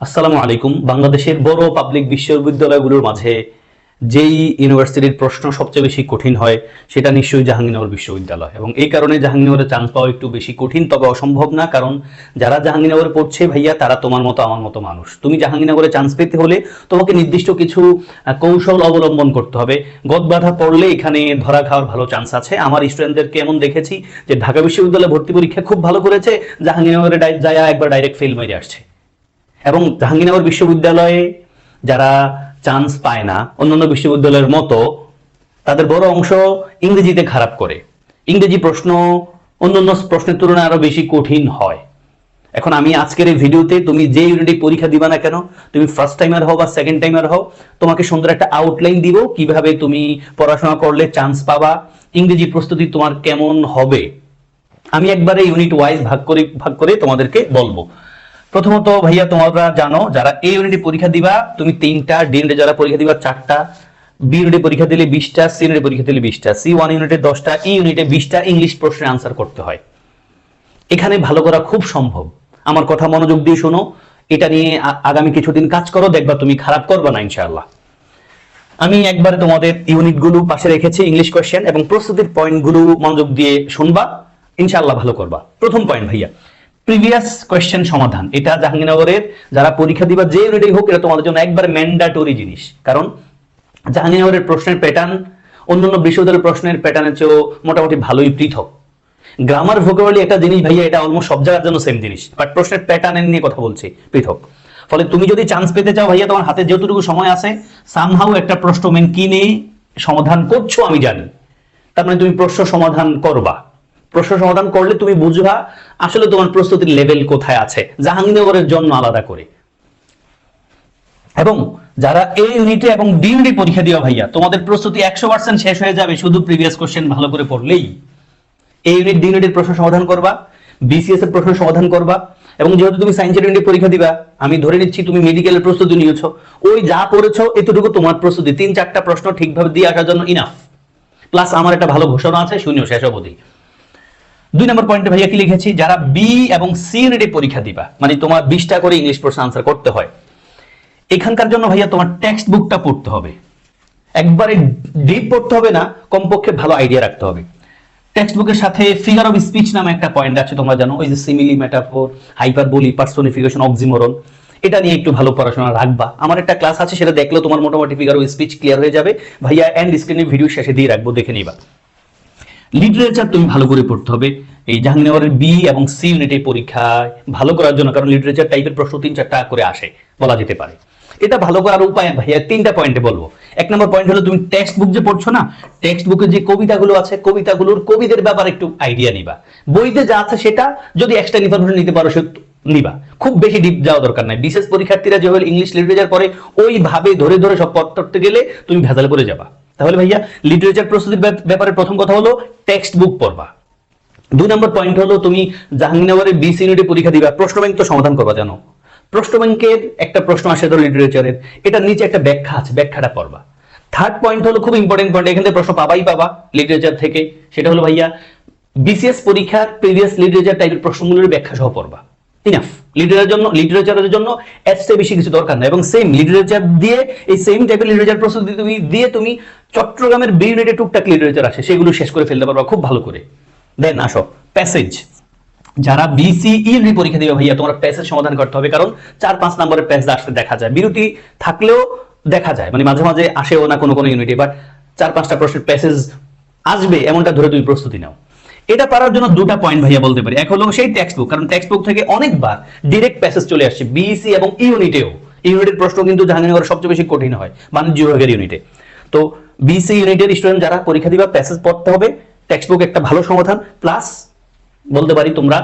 আসসালামু আলাইকুম। বাংলাদেশের বড় পাবলিক বিশ্ববিদ্যালয়গুলোর মাঝে যেই ইউনিভার্সিটির প্রশ্ন সবচেয়ে বেশি কঠিন হয়, সেটা নিশ্চয়ই জাহাঙ্গীরনগর বিশ্ববিদ্যালয়। এবং এই কারণে জাহাঙ্গীরনগরে চান্স পাওয়া একটু বেশি কঠিন, তবে অসম্ভব না, কারণ যারা জাহাঙ্গীরনগরে পড়ছে ভাইয়া, তারা তোমার মতো, আমার মতো মানুষ। তুমি জাহাঙ্গীরনগরে চান্স পেতে হলে তোমাকে নির্দিষ্ট কিছু কৌশল অবলম্বন করতে হবে। গদ বাধা পড়লে এখানে ধরা খাওয়ার ভালো চান্স আছে। আমার স্টুডেন্টদেরকে এমন দেখেছি যে ঢাকা বিশ্ববিদ্যালয়ে ভর্তি পরীক্ষা খুব ভালো করেছে, জাহাঙ্গীরনগরে যায় একবার ডাইরেক্ট ফেল মেরে আসছে। এবং জাহাঙ্গীরনগর বিশ্ববিদ্যালয়ে যারা চান্স পায় না, অন্যান্য বিশ্ববিদ্যালয়ের মতো, তাদের বড় অংশ ইংরেজিতে খারাপ করে। ইংরেজি প্রশ্ন, অন্যান্য প্রশ্নের তুলনায় আরও বেশি কঠিন হয়। এখন আমি আজকের এই ভিডিওতে তুমি যে ইউনিটে পরীক্ষা দিবা না কেন, তুমি ফার্স্ট টাইমার হও বা সেকেন্ড টাইমার হও, তোমাকে সুন্দর একটা আউটলাইন দিব কীভাবে তুমি পড়াশোনা করলে চান্স পাবা, ইংরেজি প্রস্তুতি তোমার কেমন হবে। আমি একবারে ইউনিট ওয়াইজ ভাগ করে ভাগ করে তোমাদেরকে বলব। প্রথমত, ভাইয়া, তোমরা জানো, যারা এই ইউনিটে পরীক্ষা দিবা, তুমি তিনটা ডি ইউনিটে যারা পরীক্ষা দিবা, চারটা বি ইউনিটে পরীক্ষা দিলে বিশটা সি ইউনিটে পরীক্ষা দিলে বিশটা সি ওয়ান ইউনিটে দশটা ই ইউনিটে বিশটা ইংলিশ প্রশ্নের আনসার করতে হয়। এখানে ভালো করা খুব সম্ভব। আমার কথা মনোযোগ দিয়ে শোনো। এটা নিয়ে আগামী কিছুদিন কাজ করো, দেখবা তুমি খারাপ করবে না, ইনশাআল্লাহ। আমি একবার তোমাদের ইউনিটগুলো পাশে রেখেছি ইংলিশ কোয়েশ্চেন এবং প্রস্তুতির পয়েন্টগুলো মনোযোগ দিয়ে শুনবা। ইনশাআল্লাহ ভালো করবা। প্রথম পয়েন্ট, ভাইয়া। প্রিভিয়াস কোয়েশ্চেন সমাধান। এটা জাহাঙ্গীরনগরের যারা পরীক্ষা দিবা যে ইউনিটেই হোক, এটা তোমাদের জন্য একবার ম্যান্ডাটরি জিনিস। কারণ জাহাঙ্গীরনগরের প্রশ্নের প্যাটার্ন অন্যান্য বিশ্ববিদ্যালয়ের প্রশ্নের প্যাটার্নের চেয়েও মোটামুটি ভালোই পৃথক। গ্রামার ভোকাবুলারি একটা জিনিস ভাইয়া, এটা অলমোস্ট সব জায়গার জন্য সেম জিনিস। বাট প্রশ্নের প্যাটার্ন নিয়ে কথা বলছি, পৃথক। ফলে তুমি যদি চান্স পেতে চাও ভাইয়া, তোমার হাতে যেটুকু সময় আছে সামহাউ একটা প্রশ্ন মেন কিনে সমাধান করছ আমি জানি। তার মানে তুমি প্রশ্ন সমাধান করবা। প্রশ্ন সমাধান করলে তুমি বুঝবা আসলে তোমার প্রস্তুতির লেভেল কোথায় আছে। জাহাঙ্গীরনগরের জন্য আলাদা করে। এবং যারা এ ইউনিটে এবং ডি পরীক্ষা দিও ভাইয়া, তোমাদের প্রস্তুতি একশো পার্সেন্ট শেষ হয়ে যাবে শুধু প্রিভিয়াস কোশ্চেন ভালো করে পড়লেই। এই ইউনিট ডি ইউনিটের প্রশ্ন সমাধান করবা বিসিএস এর প্রশ্ন সমাধান করবা, এবং যেহেতু তুমি সায়েন্সের ইউনিট পরীক্ষা দিবা, আমি ধরে নিচ্ছি তুমি মেডিকেলের প্রস্তুতি নিয়েছো। ওই যা পড়েছো, এতটুকু তোমার প্রস্তুতি। তিন চারটা প্রশ্ন ঠিকভাবে দিয়ে আসার জন্য ইনাফ প্লাস আমার একটা ভালো ঘোষণা আছে, শুনিও শেষ অবধি। দুই নম্বর পয়েন্টে ভাইয়া কি লিখেছি? যারা বি এবং সি ইউনিটে পরীক্ষা দিবা মানে তোমার বিশটা করে ইংলিশ প্রশ্ন আনসার করতে হয়, এখানকার জন্য ভাইয়া তোমার টেক্সট বুকটা পড়তে হবে। একবারে ডিপ পড়তে হবে না, কমপক্ষে ভালো আইডিয়া রাখতে হবে। টেক্সট বুকের সাথে ফিগার অফ স্পিচ নামে একটা পয়েন্ট আছে, তোমরা জানো, ওই যে simile metaphor hyperbole personification oxymoron এটা নিয়ে একটু ভালো পড়াশোনা রাখবা। আমার একটা ক্লাস আছে, সেটা দেখলেও তোমার মোটামুটি ফিগার অফ স্পিচ ক্লিয়ার হয়ে যাবে। ভাইয়া এন্ড স্ক্রিনে ভিডিও শেষে দিয়ে রাখব, দেখে নিবা। লিটারেচার তুমি ভালো করে পড়তে হবে। এই জাহাঙ্গীরনগরের বি এবং সি ইউনিটে পরীক্ষায় ভালো করার জন্য, কারণ লিটারেচার টাইপের প্রশ্ন তিন চারটা করে আসে, বলা যেতে পারে। এটা ভালো করার উপায়, ভাইয়া, তিনটা পয়েন্টে বলব। এক নম্বর পয়েন্ট হলো, তুমি টেক্সট বুক যে পড়ছো না টেক্সট বুকে যে কবিতাগুলো আছে, কবিতাগুলোর কবিদের ব্যাপারে একটু আইডিয়া নিবা। বইতে যা আছে সেটা যদি এক্সট্রা ইনফরমেশন নিতে পারো, সে নিবা। খুব বেশি ডিপ যাওয়া দরকার নাই। বিশেষ পরীক্ষার্থীরা যেভাবে ইংলিশ লিটারেচার পড়ে, ওইভাবে ধরে ধরে সব পড়তে পড়তে গেলে তুমি ভেজাল পড়ে যাবা। তাহলে ভাইয়া লিটারেচার প্রস্তুতির ব্যাপ- ব্যাপারে প্রথম কথা হলো টেক্সট বুক পড়বা। দুই নম্বর পয়েন্ট হলো তুমি জাহাঙ্গীরনগরের বিসি ইউনিটে পরীক্ষা দিবা, প্রশ্ন ব্যাংক তো সমাধান করবা, জানো। প্রশ্ন ব্যাংকের একটা প্রশ্ন আসে ধরো লিটারেচারের এটার নিচে একটা ব্যাখ্যা আছে, ব্যাখ্যাটা পড়বা। থার্ড পয়েন্ট হলো খুব ইম্পর্টেন্ট পয়েন্ট এখান থেকে প্রশ্ন পাবাই পাবা লিটারেচার থেকে, সেটা হলো ভাইয়া বিসিএস পরীক্ষার প্রিভিয়াস লিটারেচার টাইপের প্রশ্নগুলোর ব্যাখ্যা সহ পড়বা। ইনাফ লিটারের জন্য লিটারেচারের জন্য এর চেয়ে বেশি কিছু দরকার নেই। এবং সেম লিটারেচার দিয়ে, এই সেম টাইপের লিটারেচার প্রস্তুতি তুমি, দিয়ে তুমি চট্টগ্রামের বি ইউনিটে টুকটাক লিটারেচার আসে সেগুলো শেষ করে ফেলতে পারবা খুব ভালো করে। দেন আসো প্যাসেজ যারা বিসি ইউনি পরীক্ষা দিবে ভাইয়া, তোমার প্যাসেজ সমাধান করতে হবে, কারণ চার পাঁচ নম্বরের প্যাসেজ আসতে দেখা যায়। বিরতি থাকলেও দেখা যায় মানে মাঝে মাঝে আসেও না কোনো কোনো ইউনিটে বাট চার পাঁচটা প্রশ্নের প্যাসেজ আসবে, এমনটা ধরে তুমি প্রস্তুতি নাও। এটা পারার জন্য দুটা পয়েন্ট ভাইয়া বলতে পারি। এক হলো সেই টেক্সট বুক কারণ টেক্সট বুক থেকে অনেকবার ডিরেক্ট প্যাসেজ চলে আসছে বিসি এবং ইউনিটেও ইউনিটের প্রশ্ন কিন্তু জাহাঙ্গীরনগর সবচেয়ে বেশি কঠিন হয় বাণিজ্য বিভাগের ইউনিটে তো বিসি ইউনিটের স্টুডেন্ট যারা, পরীক্ষা দিবা প্যাসেজ পড়তে হবে টেক্সট বুক একটা ভালো সমাধান প্লাস বলতে পারি তোমরা,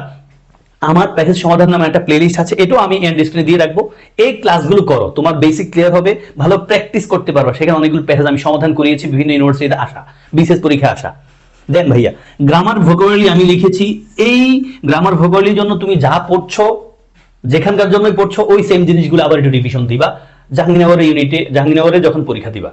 আমার প্যাকেজ সমাধান নামে একটা প্লেলিস্ট আছে, এটাও আমি এন্ড স্ক্রিনে দিয়ে রাখব। এই ক্লাসগুলো করো, তোমার বেসিক ক্লিয়ার হবে, ভালো প্র্যাকটিস করতে পারবা। সেখানে অনেকগুলো প্যাকেজ আমি সমাধান করিয়েছি, বিভিন্ন ইউনিভার্সিটিতে আসা, বিশেষ পরীক্ষা আসা। দেন ভাইয়া গ্রামার ভোকাবুলারি আমি লিখেছি। এই গ্রামার ভোকাবুলারির জন্য তুমি যা পড়ছো, যেখানকার জন্যই পড়ছো, ওই সেম জিনিসগুলো আবার একটু রিভিশন দিবা। জাহাঙ্গীরনগরের ইউনিটে জাহাঙ্গীরনগরে যখন পরীক্ষা দিবা।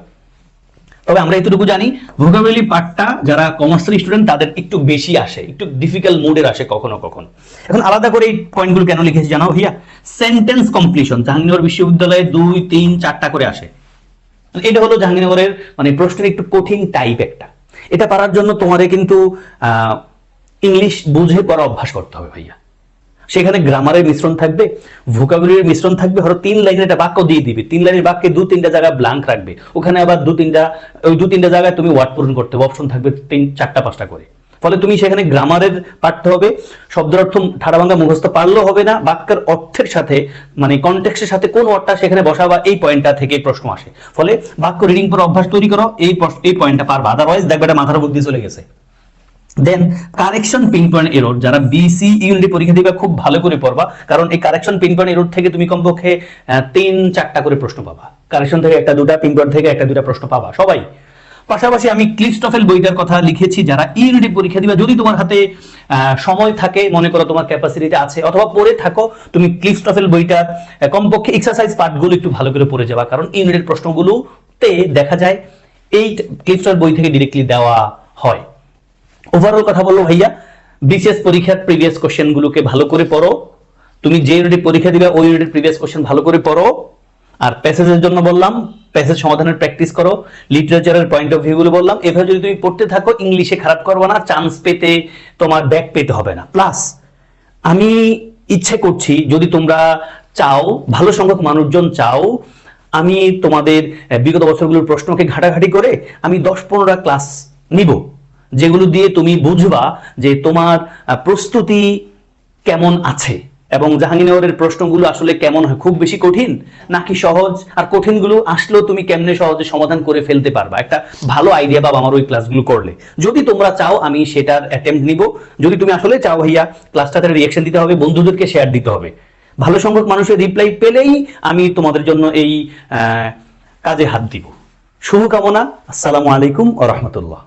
তবে আমরা এতটুকু জানি ভোকাবুলারি পার্টটা যারা কমার্সের স্টুডেন্ট তাদের একটু বেশি আসে, একটু ডিফিকাল্ট মুডের আসে কখনো কখনো। এখন আলাদা করে এই পয়েন্টগুলো কেন লিখেছি জানাও ভাইয়া? সেন্টেন্স কমপ্লিশন জাহাঙ্গীরনগর বিশ্ববিদ্যালয়ে দুই, তিন, চারটা করে আসে। এটা হলো জাহাঙ্গীরনগরের মানে প্রশ্নের একটু কঠিন টাইপ একটা। এটা পারার জন্য তোমারে কিন্তু ইংলিশ বুঝে পড়া অভ্যাস করতে হবে ভাইয়া। সেখানে গ্রামারের মিশ্রণ থাকবে ভোকাবুলির মিশ্রণ থাকবে হয়তো তিন লাইনের একটা বাক্য দিয়ে দিবে। তিন লাইনের বাক্যে দু তিনটা জায়গায় ব্ল্যাঙ্ক রাখবে। ওখানে আবার দু তিনটা, ওই দু তিনটা জায়গায় তুমি ওয়ার্ড পূরণ করতে হবে। অপশন থাকবে তিন, চারটা, পাঁচটা করে। ফলে তুমি সেখানে গ্রামারের পাঠতে হবে, শব্দের অর্থ ঠাড়াভাঙ্গা মুখস্থ পারলেও হবে না, বাক্যের অর্থের সাথে মানে কনটেক্সের সাথে কোন ওয়ার্ডটা সেখানে বসাবা, এই পয়েন্টটা থেকে প্রশ্ন আসে। ফলে বাক্য রিডিং করে অভ্যাস তৈরি করো, এই এই পয়েন্টটা পারবা। আদারওয়াইজ দেখবে এটা মাথার বুদ্ধি চলে গেছে। Then correction pin point error যারা বিসি ইউনিটি পরীক্ষা দিবে, খুব ভালো করে পড়বা, কারণ এই কারেকশন পিন পয়েন্ট এরর থেকে তুমি কমপক্ষে তিন, চারটা করে প্রশ্ন পাবা। কারেকশন থেকে একটা, দুটা পিন পয়েন্ট থেকে একটা, দুটা প্রশ্ন পাবা। সবাই পাশাপাশি আমি ক্লিপস্টফেল বইটার কথা লিখেছি, যারা ইউনিটি পরীক্ষা দিবা, যদি তোমার হাতে সময় থাকে, মনে করো তোমার ক্যাপাসিটিতে আছে, অথবা পড়ে থাকো, তুমি ক্লিপস্টফেল বইটা কমপক্ষে এক্সারসাইজ পার্টগুলো একটু ভালো করে পড়ে যাবা। কারণ ইউনিটের প্রশ্নগুলোতে দেখা যায়, এই ক্লিপস্টফেল বই থেকে ডিরেক্টলি দেওয়া হয়। ওভারঅল কথা বলল, ভাইয়া বিসিএস পরীক্ষার প্রিভিয়াস কোশ্চেন গুলোকে ভালো করে পড়ো। তুমি যে ইউনিটের পরীক্ষা দিবে, ওই ইউনিটের প্রিভিয়াস কোশ্চেন ভালো করে পড়ো। আর প্যাসেজের জন্য বললাম প্যাসেজ সমাধানের প্র্যাকটিস করো লিটারেচারের পয়েন্ট অফ ভিউগুলো বললাম। এভাবে যদি তুমি পড়তে থাকো ইংলিশে খারাপ করবে না চান্স পেতে তোমার ব্যাক পেতে হবে না। প্লাস আমি ইচ্ছে করছি, যদি তোমরা চাও, ভালো সংখ্যক মানুষজন চাও, আমি তোমাদের বিগত বছরগুলোর প্রশ্নকে ঘাটাঘাটি করে আমি দশ পনেরোটা ক্লাস নিব, যেগুলো দিয়ে তুমি বুঝবা যে তোমার প্রস্তুতি কেমন আছে। এবং জাহাঙ্গীরনগরের প্রশ্নগুলো আসলে কেমন হয়? খুব বেশি কঠিন নাকি সহজ? আর কঠিনগুলো আসলেও তুমি কেমনে সহজে সমাধান করে ফেলতে পারবা? একটা ভালো আইডিয়া পাবা আমার ওই ক্লাসগুলো করলে। যদি তোমরা চাও, আমি সেটার অ্যাটেম্প নিব। যদি তুমি আসলে চাও ভাইয়া ক্লাসটাতে রিয়েকশন দিতে হবে, বন্ধুদেরকে শেয়ার দিতে হবে। ভালো সংখ্যক মানুষের রিপ্লাই পেলেই আমি তোমাদের জন্য এই কাজে হাত দিব। শুভকামনা। আসসালামু আলাইকুম ও রহমতুল্লাহ।